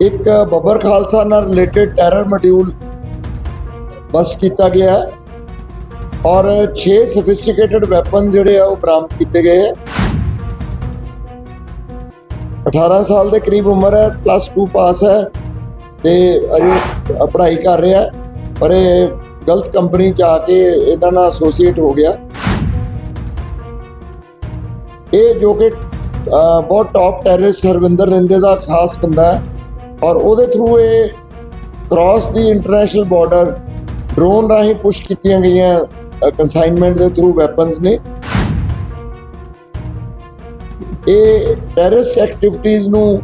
ਇੱਕ ਬੱਬਰ ਖਾਲਸਾ ਨਾਲ related terror module bust ਕੀਤਾ ਗਿਆ ਹੈ ਔਰ 6 ਸਫਿਸਟੀਕੇਟਡ ਵੈਪਨ ਜਿਹੜੇ ਆ ਉਹ ਬਰਾਮਦ ਕੀਤੇ ਗਏ ਹੈ। 18 ਸਾਲ ਦੇ ਕਰੀਬ ਉਮਰ ਹੈ ਪਲੱਸ 2 ਪਾਸ ਹੈ ਤੇ ਅਜੇ ਪੜ੍ਹਾਈ ਕਰ ਰਿਹਾ ਪਰ ਇਹ ਗਲਤ ਕੰਪਨੀ ਚ ਆ ਕੇ ਇਹਨਾਂ ਨਾਲ ਐਸੋਸੀਏਟ ਹੋ ਗਿਆ। ਇਹ ਜੋ ਕਿ ਬਹੁਤ ਟੌਪ ਟੈਰਰਿਸਟ ਹਰਵਿੰਦਰ ਰਿੰਦੇ ਦਾ ਖਾਸ ਬੰਦਾ ਹੈ। ਔਰ ਉਹਦੇ ਥਰੂ ਇਹ ਕ੍ਰਾਸ ਦੀ ਇੰਟਰਨੈਸ਼ਨਲ ਬਾਰਡਰ ਡਰੋਨ ਰਾਹੀਂ ਪੁਸ਼ ਕੀਤੀਆਂ ਗਈਆਂ ਕਨਸਾਈਨਮੈਂਟ ਦੇ ਥਰੂ ਵੈਪਨਸ ਨੇ। ਇਹ ਟੈਰਰਿਸਟ ਐਕਟੀਵਿਟੀਜ਼ ਨੂੰ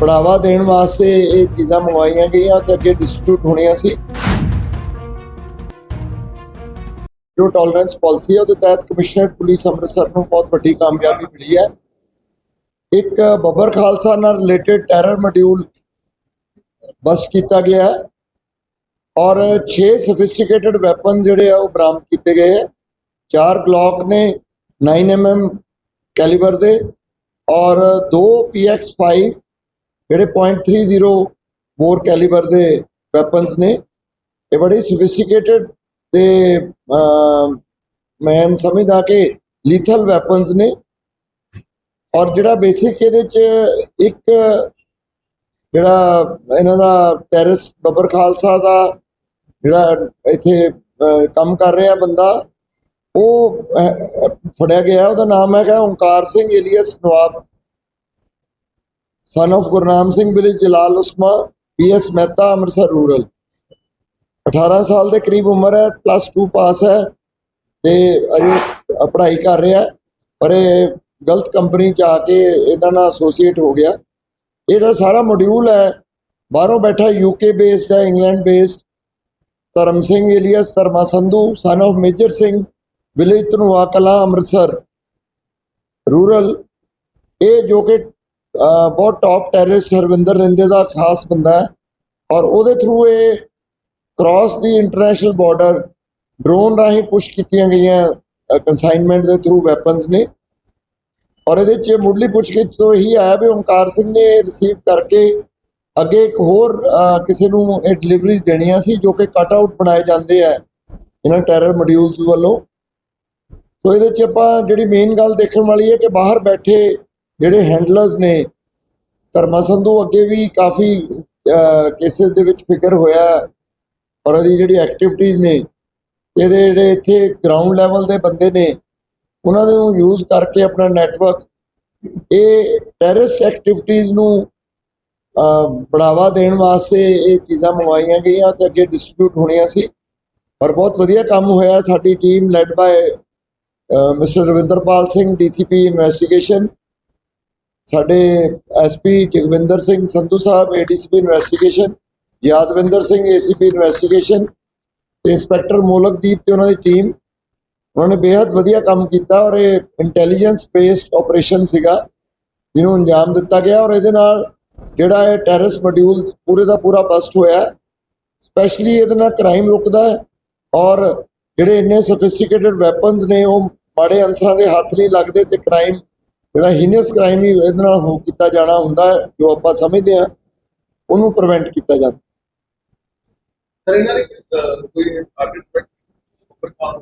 ਬੜਾਵਾ ਦੇਣ ਵਾਸਤੇ ਇਹ ਚੀਜ਼ਾਂ ਮੰਗਵਾਈਆਂ ਗਈਆਂ ਤੇ ਅੱਗੇ ਡਿਸਟ੍ਰੀਬਿਊਟ ਹੋਣੀਆਂ ਸੀ। ਜੋ ਟੋਲਰੈਂਸ ਪਾਲਿਸੀ ਹੈ, ਉਹਦੇ ਤਹਿਤ ਕਮਿਸ਼ਨਰ ਪੁਲਿਸ ਅੰਮ੍ਰਿਤਸਰ ਨੂੰ ਬਹੁਤ ਵੱਡੀ ਕਾਮਯਾਬੀ ਮਿਲੀ ਹੈ। ਇੱਕ ਬੱਬਰ ਖਾਲਸਾ ਨਾਲ ਰਿਲੇਟਡ ਟੈਰਰ ਮੋਡਿਊਲ ਬਸਟ ਕੀਤਾ ਗਿਆ ਹੈ ਔਰ 6 ਸਫਿਸਟੀਕੇਟਡ ਵੈਪਨ ਜਿਹੜੇ ਆ ਉਹ ਬਰਾਮਦ ਕੀਤੇ ਗਏ ਹੈ। ਚਾਰ ਗਲੌਕ ਨੇ 9mm ਕੈਲੀਬਰ ਦੇ ਔਰ ਦੋ PX5 ਜਿਹੜੇ .30 ਬੋਰ ਕੈਲੀਬਰ ਦੇ ਵੈਪਨਸ ਨੇ। ਇਹ ਬੜੇ ਸਫਿਸਟੀਕੇਟਡ ਤੇ ਮੈਂ ਸਮਝਦਾ ਕਿ ਲੀਥਲ ਵੈਪਨਸ ਨੇ। ਔਰ ਜਿਹੜਾ ਬੇਸਿਕ ਇਹਦੇ ਚ ਇੱਕ ਜਿਹੜਾ ਇਹਨਾਂ ਦਾ ਟੈਰਰਿਸ ਬੱਬਰ ਖਾਲਸਾ ਦਾ ਜਿਹੜਾ ਇੱਥੇ ਕੰਮ ਕਰ ਰਿਹਾ ਬੰਦਾ, ਉਹ ਫੜਿਆ ਗਿਆ। ਉਹਦਾ ਨਾਮ ਹੈਗਾ Onkar Singh alias Nawab. Son of Gurnam Singh village Jalal Usma PS Mehta, Amritsar rural 18 ਸਾਲ ਦੇ ਕਰੀਬ ਉਮਰ ਹੈ ਪਲੱਸ 2 ਪਾਸ ਹੈ ਤੇ ਅਜੇ ਪੜ੍ਹਾਈ ਕਰ ਰਿਹਾ ਪਰ ਇਹ ਗਲਤ ਕੰਪਨੀ ਚ ਆ ਕੇ ਇਹਨਾਂ ਨਾਲ ਐਸੋਸੀਏਟ ਹੋ ਗਿਆ। ਇਹਦਾ ਸਾਰਾ ਮੋਡਿਊਲ ਹੈ, ਬਾਹਰੋਂ ਬੈਠਾ ਯੂਕੇ ਬੇਸਡ ਹੈ England based Dharam Singh alias, Dharma Sandhu son of Major Singh village Dhanoa Kalan, Amritsar rural ਇਹ ਜੋ ਕਿ ਬਹੁਤ ਟੌਪ ਟੈਰਰਿਸਟ ਹਰਵਿੰਦਰ ਰਿੰਦੇ ਦਾ ਖਾਸ ਬੰਦਾ ਹੈ। ਔਰ ਉਹਦੇ ਥਰੂ ਇਹ ਕ੍ਰਾਸ ਦੀ ਇੰਟਰਨੈਸ਼ਨਲ ਬਾਰਡਰ ਡਰੋਨ ਰਾਹੀਂ ਪੁਸ਼ ਕੀਤੀਆਂ ਗਈਆਂ ਕੰਸਾਈਨਮੈਂਟ ਦੇ ਥਰੂ ਵੈਪਨਸ ਨੇ। ਔਰ ਇਹਦੇ ਚ ਮੁੱਢਲੀ ਪੁੱਛਗਿੱਛ ਤੋਂ ਇਹੀ ਆਇਆ ਵੀ ਓਮਕਾਰ ਸਿੰਘ ਨੇ ਰਿਸੀਵ ਕਰਕੇ ਅੱਗੇ ਇੱਕ ਹੋਰ ਕਿਸੇ ਨੂੰ ਇਹ ਡਿਲੀਵਰੀਜ਼ ਦੇਣੀਆਂ ਸੀ ਜੋ ਕਿ ਕਟ ਆਊਟ ਬਣਾਏ ਜਾਂਦੇ ਆ ਇਹਨਾਂ ਟੈਰਰ ਮੋਡਿਊਲਸ ਵੱਲੋਂ। ਸੋ ਇਹਦੇ ਚ ਆਪਾਂ ਜਿਹੜੀ ਮੇਨ ਗੱਲ ਦੇਖਣ ਵਾਲੀ ਹੈ ਕਿ ਬਾਹਰ ਬੈਠੇ ਜਿਹੜੇ ਹੈਂਡਲਰਸ ਨੇ, ਧਰਮਾ ਸੰਧੂ ਅੱਗੇ ਵੀ ਕਾਫੀ ਕੇਸਿਸ ਦੇ ਵਿੱਚ ਫਿਕਰ ਹੋਇਆ ਔਰ ਇਹਦੀ ਜਿਹੜੀ ਐਕਟੀਵਿਟੀਜ਼ ਨੇ, ਇਹਦੇ ਜਿਹੜੇ ਇੱਥੇ ਗਰਾਊਂਡ ਲੈਵਲ ਦੇ ਬੰਦੇ ਨੇ ਉਹਨਾਂ ਦੇ ਨੂੰ ਯੂਜ਼ ਕਰਕੇ ਆਪਣਾ ਨੈਟਵਰਕ ਇਹ ਟੈਰਰਿਸਟ ਐਕਟੀਵਿਟੀਜ਼ ਨੂੰ ਬੜਾਵਾ ਦੇਣ ਵਾਸਤੇ ਇਹ ਚੀਜ਼ਾਂ ਮੰਗਵਾਈਆਂ ਗਈਆਂ ਤੇ ਅੱਗੇ ਡਿਸਟ੍ਰੀਬਿਊਟ ਹੋਣੀਆਂ ਸੀ। ਔਰ ਬਹੁਤ ਵਧੀਆ ਕੰਮ ਹੋਇਆ ਸਾਡੀ team led by mister Ravinderpal Singh DCP investigation ਸਾਡੇ SP Jagvinder Singh Sandhu Sahib ADCP investigation Yadvinder Singh ACP investigation ਤੇ ਇੰਸਪੈਕਟਰ ਮੋਲਕਦੀਪ ਤੇ ਉਹਨਾਂ ਦੀ ਟੀਮ ਉਹਨਾਂ ਨੇ ਬੇहद ਵਧੀਆ ਕੰਮ ਕੀਤਾ ਔਰ ਇਹ ਇੰਟੈਲੀਜੈਂਸ ਬੇਸਡ ਆਪਰੇਸ਼ਨ ਸੀਗਾ, ਜਿਹਨੂੰ ਅੰਜਾਮ ਦਿੱਤਾ ਗਿਆ ਔਰ ਇਹਦੇ ਨਾਲ ਜਿਹੜਾ ਇਹ ਟੈਰਰਿਸ ਮੋਡਿਊਲ ਪੂਰੇ ਦਾ ਪੂਰਾ ਬਸਟ ਹੋਇਆ ਸਪੈਸ਼ਲੀ ਇਹਦੇ ਨਾਲ ਕ੍ਰਾਈਮ ਰੁਕਦਾ ਹੈ ਔਰ ਜਿਹੜੇ ਇੰਨੇ ਸਫਿਸਟੀਕੇਟਡ ਵੈਪਨਸ ਨੇ, ਉਹ ਮਾੜੇ ਅਨਸਰਾਂ ਦੇ ਹੱਥ ਨਹੀਂ ਲੱਗਦੇ ਤੇ ਕ੍ਰਾਈਮ ਜਿਹੜਾ ਹੀਨੀਅਸ ਕ੍ਰਾਈਮ ਹੀ ਇਹਦੇ ਨਾਲ ਹੋ ਕੀਤਾ ਜਾਣਾ ਹੁੰਦਾ ਜੋ ਆਪਾਂ ਸਮਝਦੇ ਹਾਂ, ਉਹਨੂੰ ਪ੍ਰੀਵੈਂਟ ਕੀਤਾ ਜਾਂਦਾ। ਸਰ ਇਹਨਾਂ ਨੇ ਕੋਈ ਟਾਰਗੇਟ ਪ੍ਰਕਾਸ਼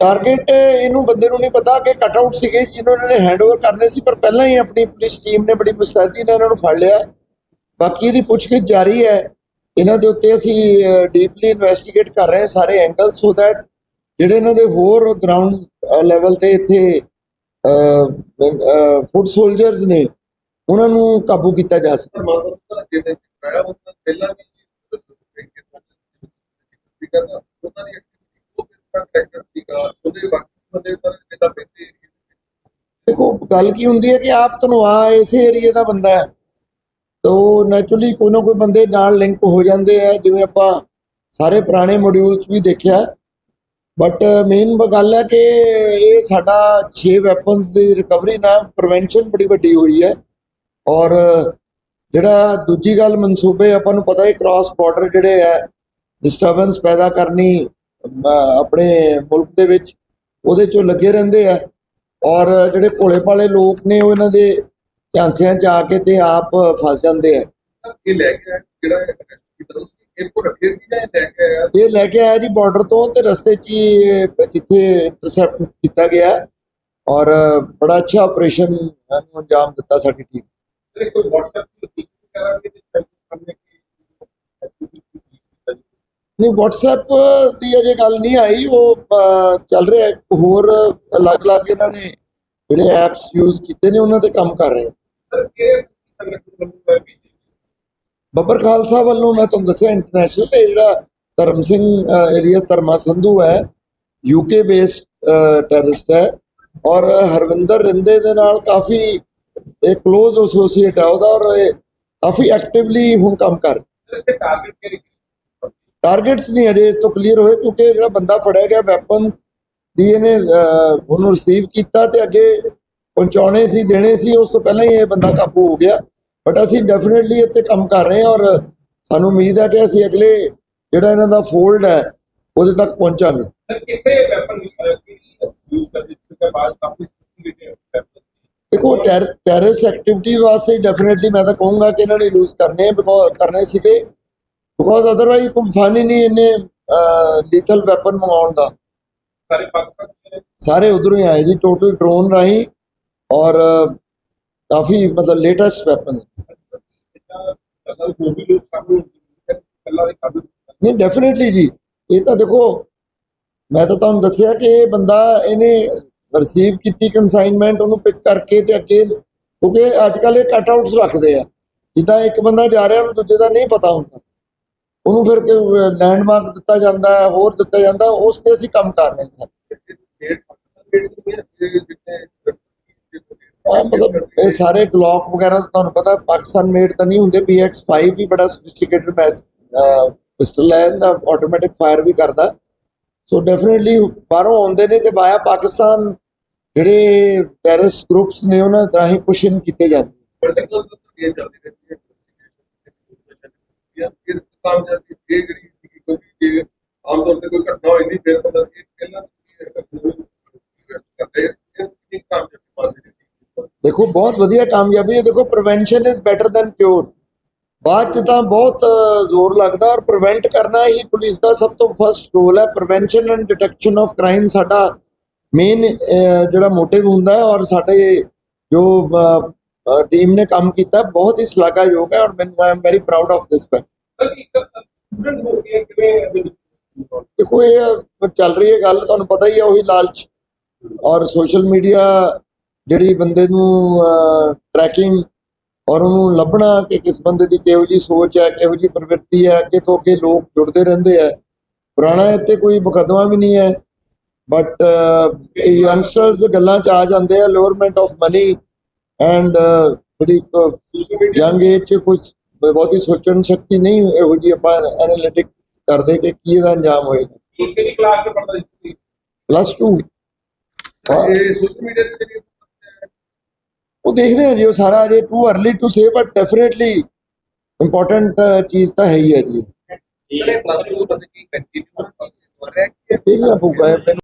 ਟਾਰਗੇਟ ਇਹਨੂੰ ਬੰਦੇ ਨੂੰ ਨਹੀਂ ਪਤਾ ਕਿ ਕਟ ਆਊਟ ਸੀਗੇ ਜਿਹਨਾਂ ਨੇ ਹੈਂਡਓਵਰ ਕਰਨੇ ਸੀ ਪਰ ਪਹਿਲਾਂ ਹੀ ਆਪਣੀ ਪੁਲਿਸ ਟੀਮ ਨੇ ਬੜੀ ਮੁਸਤੈਦੀ ਨਾਲ ਇਹਨਾਂ ਨੂੰ ਫੜ ਲਿਆ ਬਾਕੀ ਇਹਦੀ ਪੁੱਛਗਿੱਛ ਜਾਰੀ ਹੈ ਇਹਨਾਂ ਦੇ ਉੱਤੇ ਅਸੀਂ ਡੀਪਲੀ ਇਨਵੈਸਟੀਗੇਟ ਕਰ ਰਹੇ ਹਾਂ ਸਾਰੇ ਐਂਗਲ ਸੋ ਦੈਟ ਜਿਹੜੇ ਇਹਨਾਂ ਦੇ ਹੋਰ ਗਰਾਊਂਡ ਲੈਵਲ ਤੇ ਇੱਥੇ ਫੁੱਟ ਸੋਲਜਰਸ ਨੇ ਉਹਨਾਂ ਨੂੰ ਕਾਬੂ ਕੀਤਾ ਜਾ ਸਕੇ ਸਰ ਮਾਜ਼ਰ ਦਾ ਅੱਗੇ ਦੇ ਕਰਾਇਆ ਉਹ ਤਾਂ ਪਹਿਲਾਂ ਵੀ ਗੱਲ ਕੀ ਹੁੰਦੀ ਹੈ ਕਿ ਆਪ ਤੁਹਾਨੂੰ ਧਨਵਾ ਇਸੇ ਏਰੀਏ ਦਾ ਬੰਦਾ ਹੈ। ਤੋ ਨੈਚੁਰਲੀ ਕੋਈ ਨਾ ਕੋਈ ਬੰਦੇ ਨਾਲ ਲਿੰਕ ਹੋ ਜਾਂਦੇ ਆ, ਜਿਵੇਂ ਆਪਾਂ ਸਾਰੇ ਪੁਰਾਣੇ ਮੋਡਿਊਲ 'ਚ ਵੀ ਦੇਖਿਆ। ਬਟ ਮੇਨ ਗੱਲ ਹੈ ਕਿ ਇਹ ਸਾਡਾ 6 ਵੈਪਨਸ ਦੀ ਰਿਕਵਰੀ ਨਾਲ ਪ੍ਰੀਵੈਂਸ਼ਨ ਬੜੀ ਵੱਡੀ ਹੋਈ ਹੈ। ਔਰ ਜਿਹੜਾ ਦੂਜੀ ਗੱਲ ਮਨਸੂਬੇ, ਆਪਾਂ ਨੂੰ ਪਤਾ ਹੈ ਕ੍ਰਾਸ ਬਾਰਡਰ ਜਿਹੜੇ ਹੈ ਡਿਸਟਰਬੈਂਸ ਪੈਦਾ ਕਰਨੀ ਆਪਣੇ ਮੁਲਕ ਦੇ ਵਿੱਚ, ਉਹਦੇ ਚੋਂ ਲੱਗੇ ਰਹਿੰਦੇ ਆ। ਔਰ ਜਿਹੜੇ ਭੋਲੇ ਭਾਲੇ ਲੋਕ ਨੇ ਉਹ ਇਹਨਾਂ ਦੇ ਝਾਂਸਿਆਂ 'ਚ ਆ ਕੇ ਤੇ ਆਪ ਫਸ ਜਾਂਦੇ ਆ। ਇਹ ਲੈ ਕੇ ਆਇਆ ਜਿਹੜਾ arrest ਕੀਤਾ ਤੁਸੀਂ ਇਹ ਕੋ ਰੱਖੇ ਸੀ ਜਾਂ ਇਹ ਲੈ ਕੇ ਆਇਆ? ਇਹ ਲੈ ਕੇ ਆਇਆ ਜੀ ਬਾਰਡਰ ਤੋਂ ਤੇ ਰਸਤੇ 'ਚ ਜਿੱਥੇ ਇੰਟਰਸੈਪਟ ਕੀਤਾ ਗਿਆ। ਔਰ ਬੜਾ ਅੱਛਾ ਆਪਰੇਸ਼ਨ ਨੂੰ ਅੰਜਾਮ ਦਿੱਤਾ ਸਾਡੀ ਟੀਮ ਕੋਈ WhatsApp ਤੇ ਕਰਾਂਗੇ ਤੇ ਸਾਹਮਣੇ ਨਹੀਂ WhatsApp ਦੀ ਅਜੇ ਗੱਲ ਨਹੀਂ ਆਈ। ਉਹ ਚੱਲ ਰਿਹਾ ਇੱਕ ਹੋਰ ਅਲੱਗ-ਅਲੱਗ ਇਹਨਾਂ ਨੇ ਜਿਹੜੇ ਐਪਸ ਯੂਜ਼ ਕੀਤੇ ਨੇ ਉਹਨਾਂ ਤੇ ਕੰਮ ਕਰ ਰਹੇ ਆ। ਹੈ? ਬੱਬਰ ਖਾਲਸਾ ਵੱਲੋਂ ਮੈਂ ਤੁਹਾਨੂੰ ਦੱਸਿਆ ਇੰਟਰਨੈਸ਼ਨਲ ਇਹ ਜਿਹੜਾ ਧਰਮ ਸਿੰਘ ਏਰੀਅਸ ਧਰਮਾ ਸੰਧੂ ਹੈ ਯੂਕੇ ਬੇਸਡ ਟੈਰਰਿਸਟ ਹੈ। ਔਰ ਹਰਵਿੰਦਰ ਰਿੰਦੇ ਦੇ ਨਾਲ ਕਾਫੀ ਇਹ ক্লোਜ਼ ਐਸੋਸੀਏਟ ਹੈ ਉਹਦਾ ਔਰ ਇਹ ਕਾਫੀ ਐਕਟਿਵਲੀ ਹੁਣ ਕੰਮ ਕਰ ਕਿਹੜੀ ਟਾਰਗੇਟਸ ਨਹੀਂ ਅਜੇ ਇਸ ਤੋਂ ਕਲੀਅਰ ਹੋਏ ਕਿਉਂਕਿ ਜਿਹੜਾ ਬੰਦਾ ਫੜਿਆ ਗਿਆ ਵੈਪਨਸ ਦੀ ਇਹਨੇ ਉਹਨੂੰ ਰਿਸੀਵ ਕੀਤਾ ਤੇ ਅੱਗੇ ਪਹੁੰਚਾਉਣੇ ਸੀ ਦੇਣੇ ਸੀ ਉਸ ਤੋਂ ਪਹਿਲਾਂ ਹੀ ਇਹ ਬੰਦਾ ਕਾਬੂ ਹੋ ਗਿਆ। ਬਟ ਅਸੀਂ ਡੈਫੀਨਿਟਲੀ ਇੱਥੇ ਕੰਮ ਕਰ ਰਹੇ ਹਾਂ ਔਰ ਸਾਨੂੰ ਉਮੀਦ ਹੈ ਕਿ ਅਸੀਂ ਅਗਲੇ ਜਿਹੜਾ ਇਹਨਾਂ ਦਾ ਫੋਲਡ ਹੈ ਉਹਦੇ ਤੱਕ ਪਹੁੰਚਾਂਗੇ। ਕਿੱਥੇ ਵੈਪਨ ਯੂਜ਼ ਕਰਦੇ ਤੋਂ ਬਾਅਦ ਕਾਫੀ ਸੋਫਿਸਟੀਕੇਟਡ ਦੇਖੋ ਟੈਰਰਿਸਟ ਐਕਟੀਵਿਟੀ ਵਾਸਤੇ ਡੈਫੀਨਿਟਲੀ ਮੈਂ ਤਾਂ ਕਹੂੰਗਾ ਕਿ ਇਹਨਾਂ ਨੇ ਯੂਜ਼ ਕਰਨੇ ਕਰਨੇ ਸੀਗੇ। ਬਿਕੋਜ਼ ਅਦਰਵਾਈਜ਼ ਫਾਨੀ ਨਹੀਂ ਇਹਨੇ ਲੀਥਲ ਵੈਪਨ ਮੰਗਾਉਣ ਦਾ। ਸਾਰੇ ਪਾਕਿਸਤਾਨ ਦੇ ਸਾਰੇ ਉਧਰੋਂ ਹੀ ਆਏ ਜੀ ਟੋਟਲ ਡਰੋਨ ਰਾਹੀਂ ਔਰ ਕਾਫੀ ਮਤਲਬ ਲੇਟੈਸਟ ਵੈਪਨਸ ਨਹੀਂ ਡੈਫੀਨਿਟਲੀ ਜੀ। ਇਹ ਤਾਂ ਦੇਖੋ ਮੈਂ ਤਾਂ ਤੁਹਾਨੂੰ ਦੱਸਿਆ ਕਿ ਇਹ ਬੰਦਾ ਇਹਨੇ ਰਿਸੀਵ ਕੀਤੀ ਕਨਸਾਈਨਮੈਂਟ ਉਹਨੂੰ ਪਿਕ ਕਰਕੇ ਤੇ ਅੱਗੇ ਕਿਉਂਕਿ ਅੱਜ ਕੱਲ ਇਹ ਕਟ ਆਊਟਸ ਰੱਖਦੇ ਆ। ਜਿੱਦਾਂ ਇੱਕ ਬੰਦਾ ਜਾ ਰਿਹਾ ਉਹਨੂੰ ਦੂਜੇ ਦਾ ਨਹੀਂ ਪਤਾ ਹੁੰਦਾ। ਉਹਨੂੰ ਫਿਰ ਲੈਂਡਮਾਰਕ ਦਿੱਤਾ ਜਾਂਦਾ ਹੈ, ਹੋਰ ਦਿੱਤਾ ਜਾਂਦਾ ਉਸ ਤੇ ਅਸੀਂ ਕੰਮ ਕਰ ਰਹੇ ਹਾਂ ਸਰ। ਮਤਲਬ ਇਹ ਸਾਰੇ ਗਲੌਕ ਵਗੈਰਾ ਤੁਹਾਨੂੰ ਪਤਾ, ਪਾਕਿਸਤਾਨ ਮੇਡ ਤਾਂ ਨਹੀਂ ਹੁੰਦੇ PX5 ਵੀ ਬੜਾ ਸੋਫਿਸਟੀਕੇਟਡ ਪਿਸਟਲ ਹੈ ਇਹਦਾ ਆਟੋਮੈਟਿਕ ਫਾਇਰ ਵੀ ਕਰਦਾ। ਸੋ ਡੈਫੀਨਿਟਲੀ ਬਾਹਰੋਂ ਆਉਂਦੇ ਨੇ ਤੇ ਵਾਇਆ ਪਾਕਿਸਤਾਨ ਜਿਹੜੇ ਟੈਰਰਿਸਟ ਗਰੁੱਪਸ ਨੇ ਉਹਨਾਂ ਰਾਹੀਂ ਪੁਸ਼ ਇਨ ਕੀਤੇ ਜਾਂਦੇ ਪੋਲੀਟੀਕਲ ਇਹ ਚੱਲਦੀ ਇਹ ਜਿਹੜੀ ਸੀਗੀ ਕੋਈ ਜੇ ਆਮ ਤੌਰ ਤੇ ਕੋਈ ਘਟਨਾ ਹੋਈ ਨਹੀਂ, ਫਿਰ ਪਤਾ ਇਹ ਪਹਿਲਾਂ ਦੇਖੋ, ਬਹੁਤ ਵਧੀਆ ਕਾਮਯਾਬੀ ਹੈ। ਦੇਖੋ prevention is better than cure ਬਾਅਦ ਚ ਤਾਂ ਬਹੁਤ ਜ਼ੋਰ ਲੱਗਦਾ ਔਰ ਪ੍ਰੀਵੈਂਟ ਕਰਨਾ ਹੀ ਪੁਲਿਸ ਦਾ ਸਭ ਤੋਂ ਫਰਸਟ ਰੋਲ ਹੈ। Prevention and detection of crime ਸਾਡਾ ਮੇਨ ਜਿਹੜਾ ਮੋਟਿਵ ਹੁੰਦਾ ਹੈ ਔਰ ਸਾਡੇ ਜੋ ਟੀਮ ਨੇ ਕੰਮ ਕੀਤਾ, ਬਹੁਤ ਹੀ ਸ਼ਲਾਘਾਯੋਗ ਹੈ ਔਰ ਮੈਨੂੰ I very proud of this fact ਦੇਖੋ ਇਹ ਚੱਲ ਰਹੀ ਹੈ ਗੱਲ ਤੁਹਾਨੂੰ ਪਤਾ ਹੀ ਹੈ ਉਹੀ ਲਾਲਚ ਔਰ ਸੋਸ਼ਲ ਮੀਡੀਆ ਜਿਹੜੀ ਬੰਦੇ ਨੂੰ ਟਰੈਕਿੰਗ ਔਰ ਉਹਨੂੰ ਲੱਭਣਾ ਕਿ ਕਿਸ ਬੰਦੇ ਦੀ ਕਿਹੋ ਜੀ ਸੋਚ ਹੈ ਕਿਹੋ ਜੀ ਪ੍ਰਵਿਰਤੀ ਹੈ ਅੱਗੇ ਤੋਂ ਅੱਗੇ ਲੋਕ ਜੁੜਦੇ ਰਹਿੰਦੇ ਆ। ਪੁਰਾਣਾ ਇੱਥੇ ਕੋਈ ਮੁਕੱਦਮਾ ਵੀ ਨਹੀਂ ਹੈ ਬਟ ਯੰਗਸਟਰਸ ਗੱਲਾਂ ਚ ਆ ਜਾਂਦੇ ਆ ਲੋਅਰਮੈਂਟ ਆਫ ਮਨੀ ਐਂਡ ਜਿਹੜੀ ਯੰਗ ਏਜ ਚ ਕੁਝ ਬਹੁਤੀ ਸੋਚਣ ਸ਼ਕਤੀ ਨਹੀਂ ਇਹੋ ਜੀ ਆਪਾਂ ਐਨਾਲਿਟਿਕ ਕਰਦੇ ਕਿ ਕੀ ਇਹਦਾ ਅੰਜਾਮ ਹੋਏਗਾ। ਕਿਹੜੀ ਕਲਾਸ ਚ ਪੜਦਾ ਸੀ ਪਲੱਸ 2 ਇਹ ਸੋਸ਼ਲ ਮੀਡੀਆ ਤੇ ਜਿਹੜੀ ਉਹ ਦੇਖਦੇ ਹਾਂ ਜੀ ਉਹ ਸਾਰਾ ਅਜੇ too early to say but definitely important ਚੀਜ਼ ਤਾਂ ਹੈ ਹੀ ਹੈ ਜੀ। ਜਿਹੜੇ ਪਲੱਸ 2 ਪਤਾ ਕੀ ਕੰਟੀਨਿਊ ਕਰ ਰਿਹਾ ਦੇਖਣਾ ਪਊਗਾ